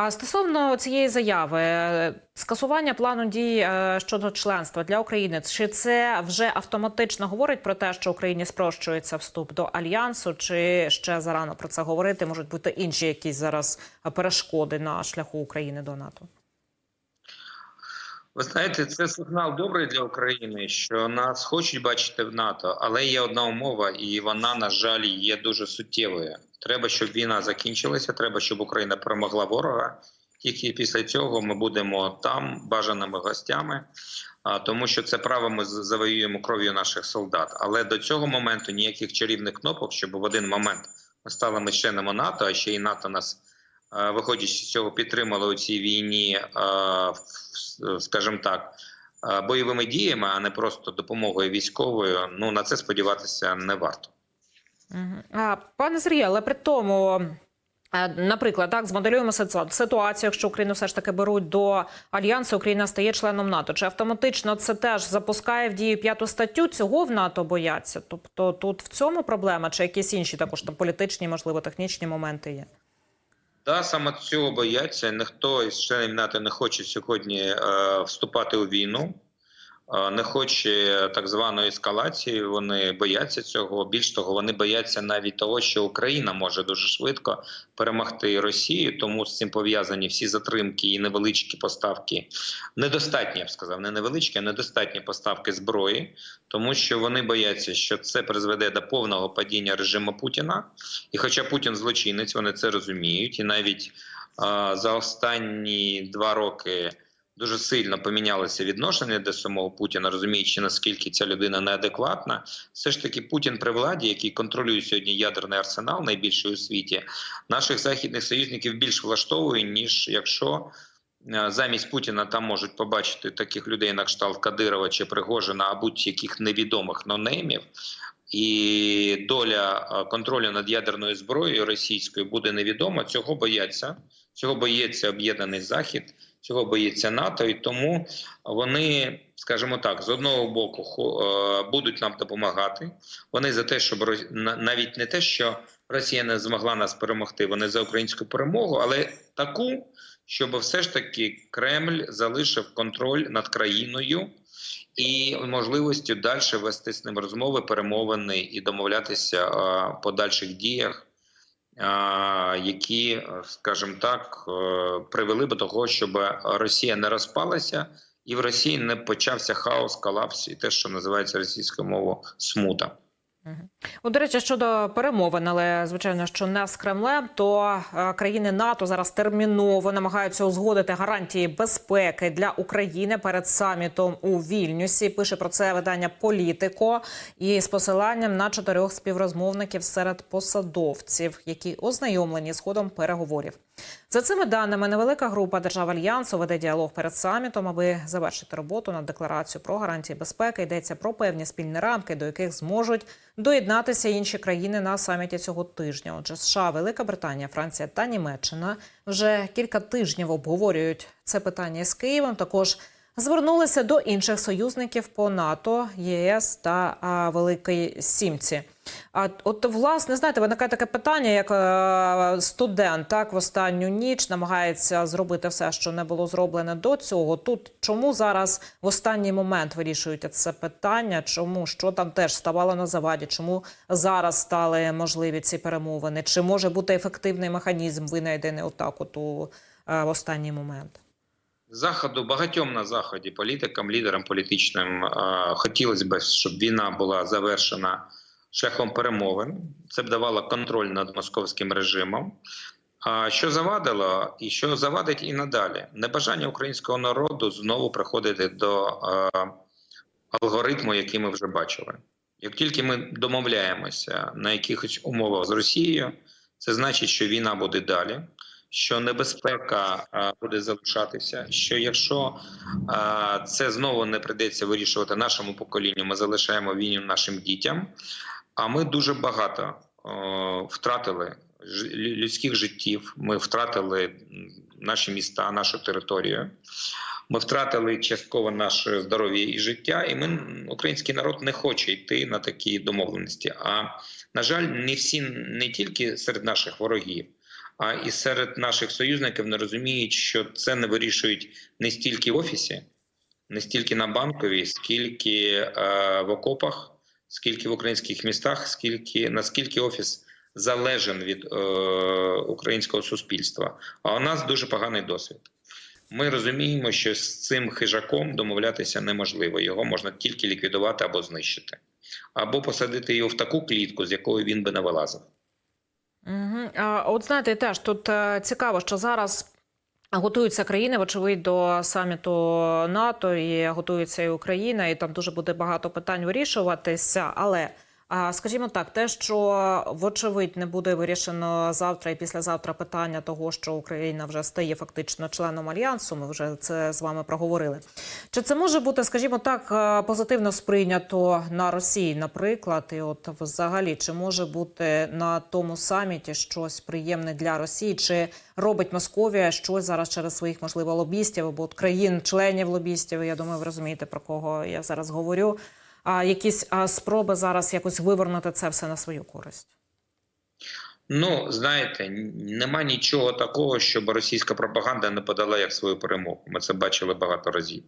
А стосовно цієї заяви, скасування плану дій е, щодо членства для України, чи це вже автоматично говорить про те, що Україні спрощується вступ до альянсу, чи ще зарано про це говорити? Можуть бути інші якісь зараз перешкоди на шляху України до НАТО? Ви знаєте, це сигнал добрий для України, що нас хочуть бачити в НАТО, але є одна умова, і вона, на жаль, є дуже суттєвою. Треба, щоб війна закінчилася. Треба, щоб Україна перемогла ворога. Тільки після цього ми будемо там бажаними гостями, а, тому що це право ми завоюємо кров'ю наших солдат. Але до цього моменту ніяких чарівних кнопок, щоб в один момент ми стали ми членами НАТО, а ще й НАТО нас, е, виходячи з цього, підтримало у цій війні, е, скажімо так, е, бойовими діями, а не просто допомогою військовою. Ну на це сподіватися не варто. Пане Сергію, але при тому, е, наприклад, так змоделюємо ситуацію, якщо Україну все ж таки беруть до альянсу, Україна стає членом НАТО. Чи автоматично це теж запускає в дію п'яту статтю? Цього в НАТО бояться? Тобто тут в цьому проблема, чи якісь інші також там політичні, можливо, технічні моменти є? Да, саме цього бояться. Ніхто із членів НАТО не хоче сьогодні е, вступати у війну, не хоче так званої ескалації. Вони бояться цього. Більш того, вони бояться навіть того, що Україна може дуже швидко перемогти Росію. Тому з цим пов'язані всі затримки і невеличкі поставки. Недостатні, я б сказав, не невеличкі, а недостатні поставки зброї, тому що вони бояться, що це призведе до повного падіння режиму Путіна. І хоча Путін злочинець, вони це розуміють, і навіть а, за останні два роки дуже сильно помінялося відношення до самого Путіна, розуміючи наскільки ця людина неадекватна. Все ж таки, Путін при владі, який контролює сьогодні ядерний арсенал, найбільший у світі, наших західних союзників більш влаштовує, ніж якщо. е, Замість Путіна там можуть побачити таких людей на кшталт Кадирова чи Пригожина, а будь-яких невідомих нонеймів, і доля е, контролю над ядерною зброєю російською буде невідома. Цього бояться. Цього боїться об'єднаний захід, цього боїться НАТО, і тому вони, скажімо так, з одного боку е, будуть нам допомагати. Вони за те, щоб навіть не те, що Росія не змогла нас перемогти. Вони за українську перемогу, але таку, щоб все ж таки Кремль залишив контроль над країною і можливістю далі вести з ним розмови, перемовини і домовлятися о подальших діях, які, скажімо так, е, привели до того, щоб Росія не розпалася, і в Росії не почався хаос, колапс і те, що називається російською мовою смута. От, до речі, щодо перемовин, але звичайно, що не з Кремлем, то е, країни НАТО зараз терміново намагаються узгодити гарантії безпеки для України перед самітом у Вільнюсі. Пише про це видання Політико і з посиланням на чотирьох співрозмовників серед посадовців, які ознайомлені з ходом переговорів. За цими даними, невелика група держав альянсу веде діалог перед самітом, аби завершити роботу над декларацією про гарантії безпеки. Йдеться про певні спільні рамки, до яких зможуть доєднатися інші країни на саміті цього тижня. Отже, США, Велика Британія, Франція та Німеччина вже кілька тижнів обговорюють це питання з Києвом. Також звернулися до інших союзників по НАТО, ЄС та а, Великої Сімці. А от власне знаєте, виникає таке питання, як е, студент так в останню ніч намагається зробити все, що не було зроблене до цього. Тут чому зараз в останній момент вирішують це питання? Чому що там теж ставало на заваді? Чому зараз стали можливі ці перемовини? Чи може бути ефективний механізм винайдений отак, от у е, останній момент? Заходу багатьом на заході, політикам, лідерам політичним е, хотілося б, щоб війна була завершена шляхом перемовин. Це б давало контроль над московським режимом. А що завадило, і що завадить і надалі небажання українського народу знову приходити до е, алгоритму, який ми вже бачили. Як тільки ми домовляємося на якихось умовах з Росією, це значить, що війна буде далі, що небезпека буде залишатися. Що якщо це знову не прийдеться вирішувати нашому поколінню, ми залишаємо війну нашим дітям. А ми дуже багато е, втратили людських життів. Ми втратили наші міста, нашу територію. Ми втратили частково наше здоров'я і життя, і ми, український народ, не хоче йти на такі домовленості. А на жаль, не всі не тільки серед наших ворогів, А і серед наших союзників не розуміють, що це не вирішують не стільки в офісі, не стільки на банковій, скільки е, в окопах, скільки в українських містах, скільки наскільки офіс залежен від е, українського суспільства. А у нас дуже поганий досвід. Ми розуміємо, що з цим хижаком домовлятися неможливо. Його можна тільки ліквідувати або знищити, або посадити його в таку клітку, з якої він би не вилазив. Угу. А от знаєте, теж тут е, цікаво, що зараз готуються країни, вочевидь, до саміту НАТО, і готується і Україна, і там дуже буде багато питань вирішуватися. Але скажімо так, те, що вочевидь не буде вирішено завтра і післязавтра питання того, що Україна вже стає фактично членом альянсу. Ми вже це з вами проговорили. Чи це може бути, скажімо так, е, позитивно сприйнято на Росії, наприклад, і от взагалі, чи може бути на тому саміті щось приємне для Росії? Чи робить Московія щось зараз через своїх можливо лобістів або країн-членів лобістів? Я думаю, ви розумієте про кого я зараз говорю. А якісь спроби зараз якось вивернути це все на свою користь? Ну, знаєте, нема нічого такого, щоб російська пропаганда не подала як свою перемогу. Ми це бачили багато разів.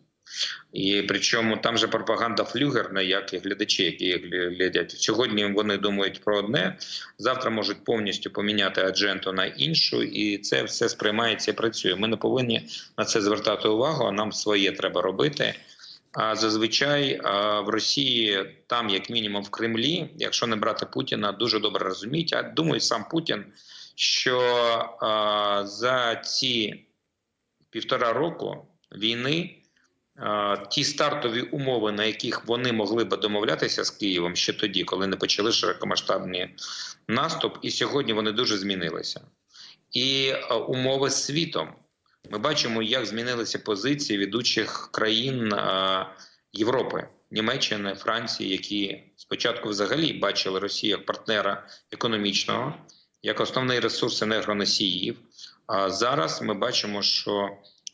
І причому там же пропаганда флюгерна, як і глядачі, які глядять. Сьогодні вони думають про одне, завтра можуть повністю поміняти адженту на іншу, і це все сприймається і працює. Ми не повинні на це звертати увагу, а нам своє треба робити. А зазвичай в Росії, там, як мінімум, в Кремлі, якщо не брати Путіна, дуже добре розуміють. А думаю, сам Путін, що за ці півтора року війни ті стартові умови, на яких вони могли би домовлятися з Києвом ще тоді, коли не почали широкомасштабний наступ, і сьогодні вони дуже змінилися. І умови світом. Ми бачимо, як змінилися позиції ведучих країн е, Європи, Німеччини, Франції, які спочатку взагалі бачили Росію як партнера економічного, як основний ресурс енергоносіїв. А зараз ми бачимо, що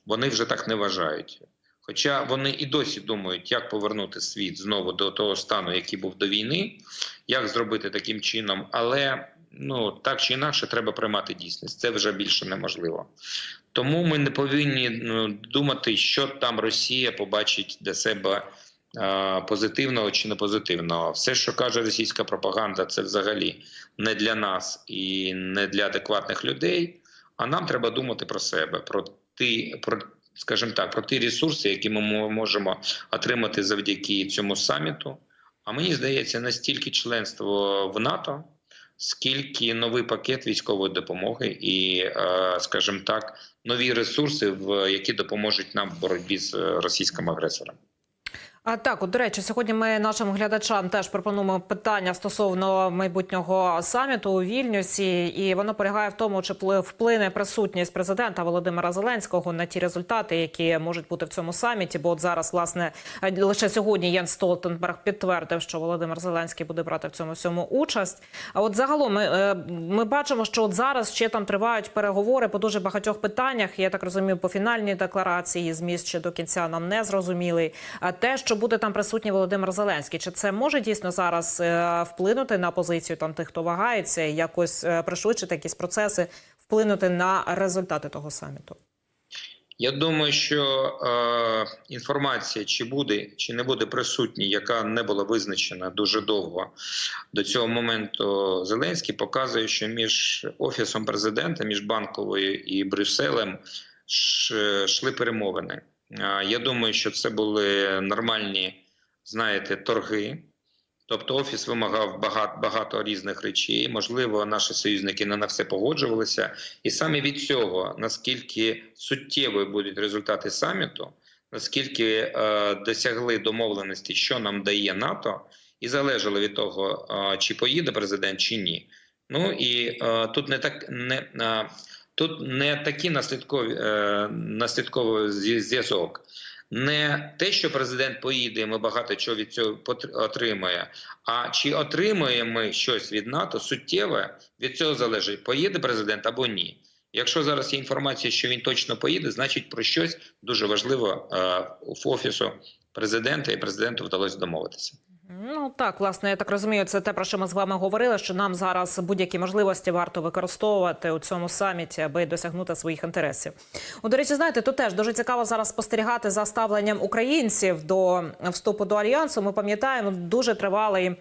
вони вже так не вважають. Хоча вони і досі думають, як повернути світ знову до того стану, який був до війни, як зробити таким чином, але ну так чи інакше треба приймати дійсність. Це вже більше неможливо. Тому ми не повинні ну, думати, що там Росія побачить для себе е, позитивного чи не позитивного. Все, що каже російська пропаганда, це взагалі не для нас і не для адекватних людей. А нам треба думати про себе, про ті, про, скажімо так, про ті ресурси, які ми можемо отримати завдяки цьому саміту. А мені здається, настільки членство в НАТО скільки новий пакет військової допомоги і, е, скажімо так, нові ресурси, в які допоможуть нам в боротьбі з е, російським агресором. А так, от, до речі, сьогодні ми нашим глядачам теж пропонуємо питання стосовно майбутнього саміту у Вільнюсі, і воно полягає в тому, чи вплине присутність президента Володимира Зеленського на ті результати, які можуть бути в цьому саміті. Бо от зараз, власне, лише сьогодні Єн Столтенберг підтвердив, що Володимир Зеленський буде брати в цьому всьому участь. А от загалом ми, е, ми бачимо, що от зараз ще там тривають переговори по дуже багатьох питаннях. Я так розумію, по фінальній декларації зміст ще до кінця нам не зрозумілий. А те, що буде там присутній Володимир Зеленський. Чи це може дійсно зараз е, вплинути на позицію там тих, хто вагається, якось е, пришвидшити якісь процеси, вплинути на результати того саміту? Я думаю, що е, інформація, чи буде чи не буде присутній, яка не була визначена дуже довго до цього моменту, Зеленський показує, що між офісом президента, між банковою і Брюсселем йшли перемовини. Я думаю, що це були нормальні, знаєте, торги. Тобто офіс вимагав багато багато різних речей. Можливо, наші союзники не на все погоджувалися, і саме від цього наскільки суттєвою будуть результати саміту, наскільки е, досягли домовленості, що нам дає НАТО, і залежало від того, е, чи поїде президент, чи ні. Ну і е, тут не так не. Е, Тут не такі наслідкові е, наслідковий зв'язок. Не те, що президент поїде, і ми багато чого від цього отримає. А чи отримаємо ми щось від НАТО суттєве від цього залежить, поїде президент або ні. Якщо зараз є інформація, що він точно поїде, значить про щось дуже важливо е, в офісу президента і президенту вдалося домовитися. Ну так, власне, я так розумію, це те, про що ми з вами говорили, що нам зараз будь-які можливості варто використовувати у цьому саміті, аби досягнути своїх інтересів. О, до речі, знаєте, тут теж дуже цікаво зараз спостерігати за ставленням українців до вступу до альянсу. Ми пам'ятаємо дуже тривалий.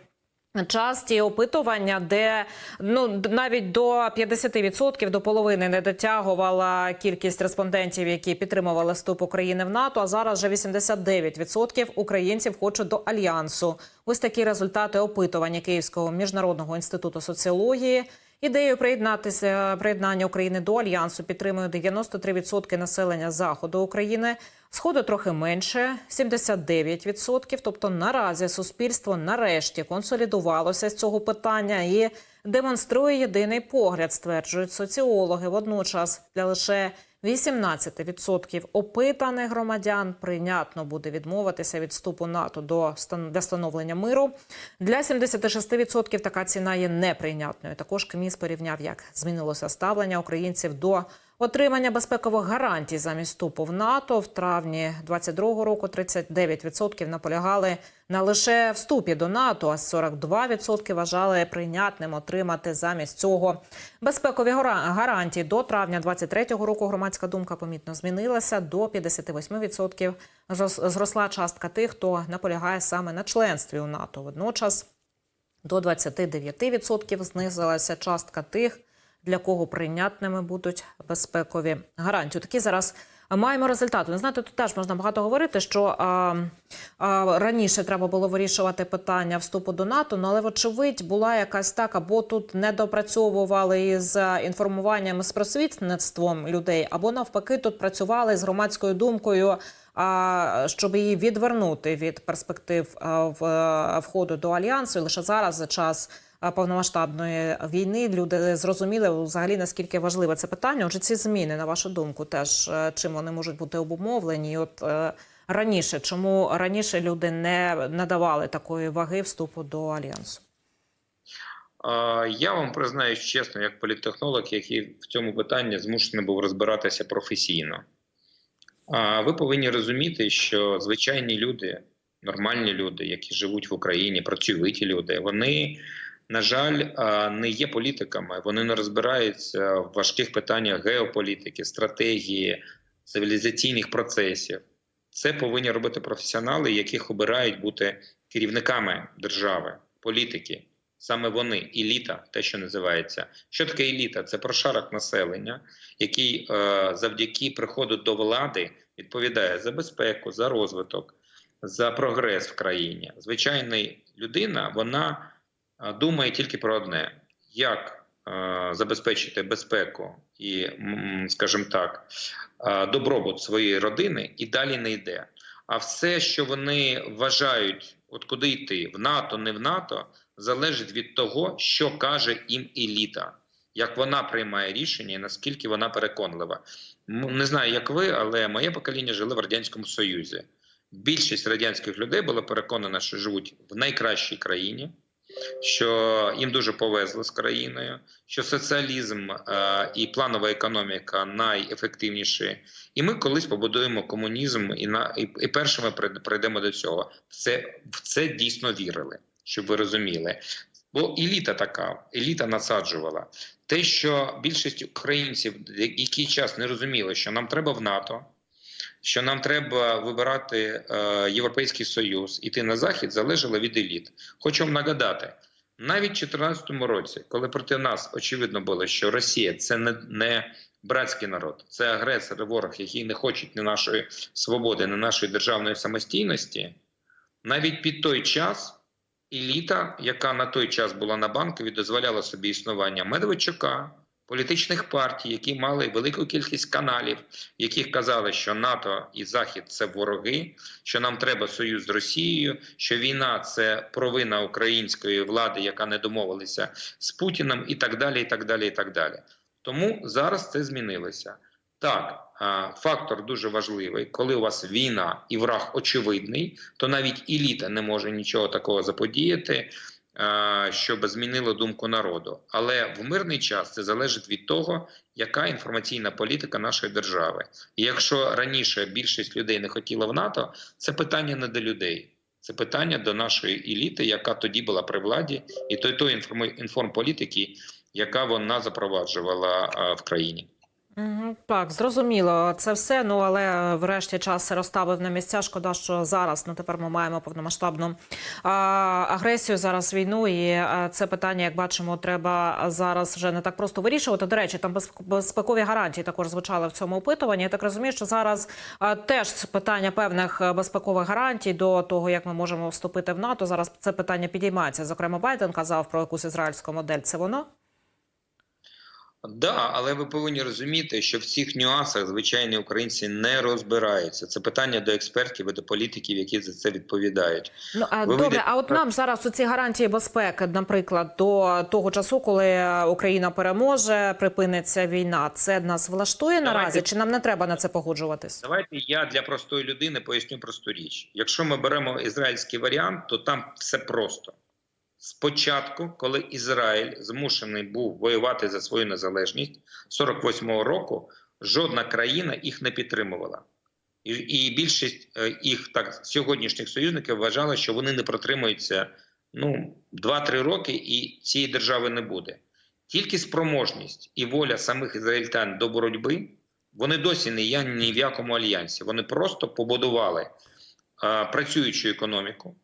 Час ті опитування, де ну навіть до 50% до половини не дотягувала кількість респондентів, які підтримували вступ України в НАТО. А зараз вже 89% українців хочуть до альянсу. Ось такі результати опитування Київського міжнародного інституту соціології. Ідею приєднатися приєднання України до альянсу підтримує 93% населення заходу України. Сходу трохи менше 79%. Тобто наразі суспільство нарешті консолідувалося з цього питання і демонструє єдиний погляд, стверджують соціологи. Водночас для лише 18% опитаних громадян прийнятно буде відмовитися від вступу НАТО до стан- встановлення миру. Для 76% така ціна є неприйнятною. Також КМІС порівняв, як змінилося ставлення українців до отримання безпекових гарантій замість вступу в НАТО. В травні 22 року 39% наполягали на лише вступі до НАТО, а 42% вважали прийнятним отримати замість цього безпекові гарантії. До травня 23 року громадська думка помітно змінилася. До 58% зрос- зросла частка тих, хто наполягає саме на членстві у НАТО. Водночас до 29% знизилася частка тих, для кого прийнятними будуть безпекові гарантії. Такі зараз маємо результати. Ви знаєте, тут теж можна багато говорити, що а, а, раніше треба було вирішувати питання вступу до НАТО, ну але вочевидь була якась так, або тут не допрацьовували із інформуванням з просвітництвом людей, або навпаки, тут працювали з громадською думкою. А щоб її відвернути від перспектив а, в е, входу до альянсу, І лише зараз за час а, повномасштабної війни люди зрозуміли взагалі наскільки важливе це питання. Отже, ці зміни, на вашу думку, теж е, чим вони можуть бути обумовлені? І От е, раніше, чому раніше люди не надавали такої ваги вступу до альянсу? Я вам признаюсь чесно, як політтехнолог, який в цьому питанні змушений був розбиратися професійно. Ви повинні розуміти, що звичайні люди, нормальні люди, які живуть в Україні, працьовиті люди, вони, на жаль, не є політиками, вони не розбираються в важких питаннях геополітики, стратегії, цивілізаційних процесів. Це повинні робити професіонали, яких обирають бути керівниками держави, політики. Саме вони, еліта, те, що називається. Що таке еліта? Це прошарок населення, який е, завдяки приходу до влади відповідає за безпеку, за розвиток, за прогрес в країні. Звичайна людина вона думає тільки про одне: як е, забезпечити безпеку і, скажімо так, е, добробут своєї родини, і далі не йде. А все, що вони вважають, от куди йти в НАТО, не в НАТО, залежить від того, що каже їм еліта, як вона приймає рішення і наскільки вона переконлива. Не знаю, як ви, але моє покоління жило в радянському союзі. Більшість радянських людей було переконано, що живуть в найкращій країні, що їм дуже повезло з країною, що соціалізм е, і планова економіка найефективніші. І ми колись побудуємо комунізм і на і, першими прийдемо до цього. Це в це дійсно вірили, щоб ви розуміли. Бо еліта така, еліта насаджувала те, що більшість українців який час не розуміли, що нам треба в НАТО, що нам треба вибирати е, Європейський Союз, іти на захід, залежало від еліт. Хочу вам нагадати, навіть у 2014 році, коли проти нас очевидно було, що Росія це не, не братський народ, це агресор, і ворог, який не хоче ні нашої свободи, ні нашої державної самостійності, навіть під той час еліта, яка на той час була на банкові, дозволяла собі існування Медведчука, політичних партій, які мали велику кількість каналів, яких казали, що НАТО і Захід це вороги, що нам треба союз з Росією, що війна це провина української влади, яка не домовилася з Путіним, і так далі. І так далі, і так далі. Тому зараз це змінилося. Так, фактор дуже важливий. Коли у вас війна і враг очевидний, то навіть еліта не може нічого такого заподіяти, щоб змінило думку народу. Але в мирний час це залежить від того, яка інформаційна політика нашої держави. І якщо раніше більшість людей не хотіла в НАТО, це питання не до людей. Це питання до нашої еліти, яка тоді була при владі, і той той інформ- інформполітики, яка вона запроваджувала в країні. Так, зрозуміло, це все. Ну але е, врешті час розставив на місця. Шкода, що зараз ну тепер ми маємо повномасштабну а, агресію, зараз війну. І е, це питання, як бачимо, треба зараз вже не так просто вирішувати. До речі, там безп- безпекові гарантії також звучали в цьому опитуванні. Я так розумію, що зараз е, теж питання певних безпекових гарантій до того, як ми можемо вступити в НАТО. Зараз це питання підіймається. Зокрема, Байден казав про якусь ізраїльську модель. Це воно? Да, але ви повинні розуміти, що в цих нюансах звичайні українці не розбираються. Це питання до експертів і до політиків, які за це відповідають. Ну а Ви добре, вийдете- а от нам зараз оці гарантії безпеки, наприклад, до того часу, коли Україна переможе, припиниться війна. Це нас влаштує Давайте- наразі, чи нам не треба на це погоджуватись? Давайте я для простої людини поясню просту річ. Якщо ми беремо ізраїльський варіант, то там все просто. Спочатку, коли Ізраїль змушений був воювати за свою незалежність 48-го року, жодна країна їх не підтримувала. І, і більшість е, їх так сьогоднішніх союзників вважала, що вони не протримуються ну 2-3 роки, і цієї держави не буде. Тільки спроможність і воля самих ізраїльтян до боротьби вони досі не є ні в якому альянсі. Вони просто побудували е, працюючу економіку.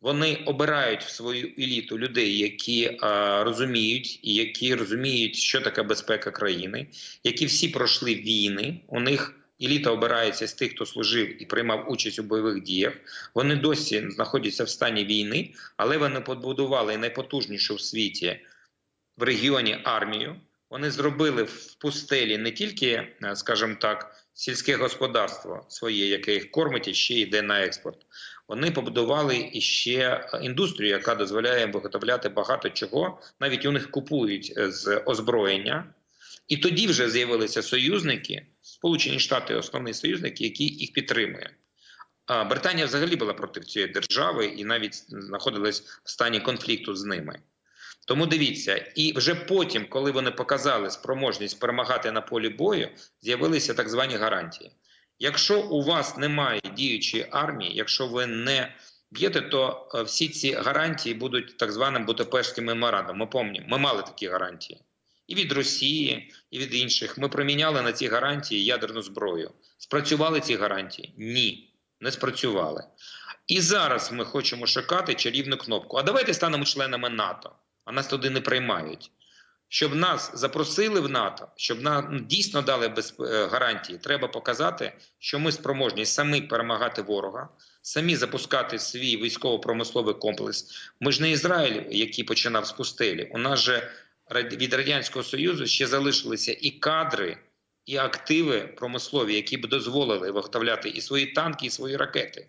Вони обирають в свою еліту людей, які е, розуміють, і які розуміють, що таке безпека країни, які всі пройшли війни. У них еліта обирається з тих, хто служив і приймав участь у бойових діях. Вони досі знаходяться в стані війни, але вони побудували найпотужнішу в світі в регіоні армію. Вони зробили в пустелі не тільки, е, скажімо так, сільське господарство своє, яке їх кормить і ще йде на експорт. Вони побудували іще індустрію, яка дозволяє їм виготовляти багато чого. Навіть у них купують е, з озброєння. І тоді вже з'явилися союзники, Сполучені Штати, основний союзник, який їх підтримує. Британія взагалі була проти цієї держави і навіть знаходилась в стані конфлікту з ними. Тому дивіться, і вже потім, коли вони показали спроможність перемагати на полі бою, з'явилися так звані гарантії. Якщо у вас немає діючої армії, якщо ви не б'єте, то е, всі ці гарантії будуть так званим Будапештським меморандумом. Ми пам'ятаємо, ми мали такі гарантії і від Росії, і від інших. Ми проміняли на ці гарантії ядерну зброю. Спрацювали ці гарантії? Ні, не спрацювали. І зараз ми хочемо шукати чарівну кнопку. А давайте станемо членами НАТО, а нас туди не приймають. Щоб нас запросили в НАТО, щоб нам дійсно дали без е, гарантії, треба показати, що ми спроможні самі перемагати ворога, самі запускати свій військово-промисловий комплекс. Ми ж не Ізраїль, який починав з пустелі. У нас же від радянського союзу ще залишилися і кадри, і активи промислові, які б дозволили виготовляти і свої танки, і свої ракети.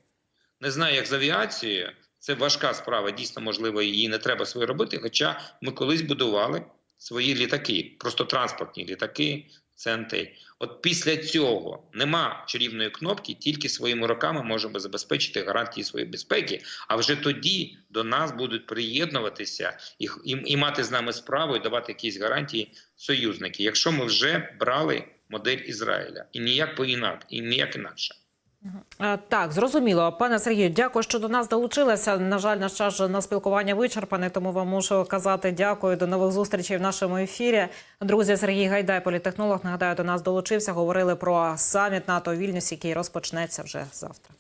Не знаю, як з авіацією. Це важка справа. Дійсно, можливо, її не треба свої робити. Хоча ми колись будували свої літаки, просто транспортні літаки, ЦНТ. От після цього нема чарівної кнопки, тільки своїми руками можемо забезпечити гарантії своєї безпеки. А вже тоді до нас будуть приєднуватися і, і, і мати з нами справу і давати якісь гарантії союзники. Якщо ми вже брали модель Ізраїля і ніяк по інак, і ніяк інакше. Е, Так, зрозуміло. Пане Сергію, дякую, що до нас долучилися. На жаль, наш час на спілкування вичерпаний, тому вам мушу казати дякую. До нових зустрічей в нашому ефірі. Друзі, Сергій Гайдай, політехнолог, нагадаю, до нас долучився. Говорили про саміт НАТО у який розпочнеться вже завтра.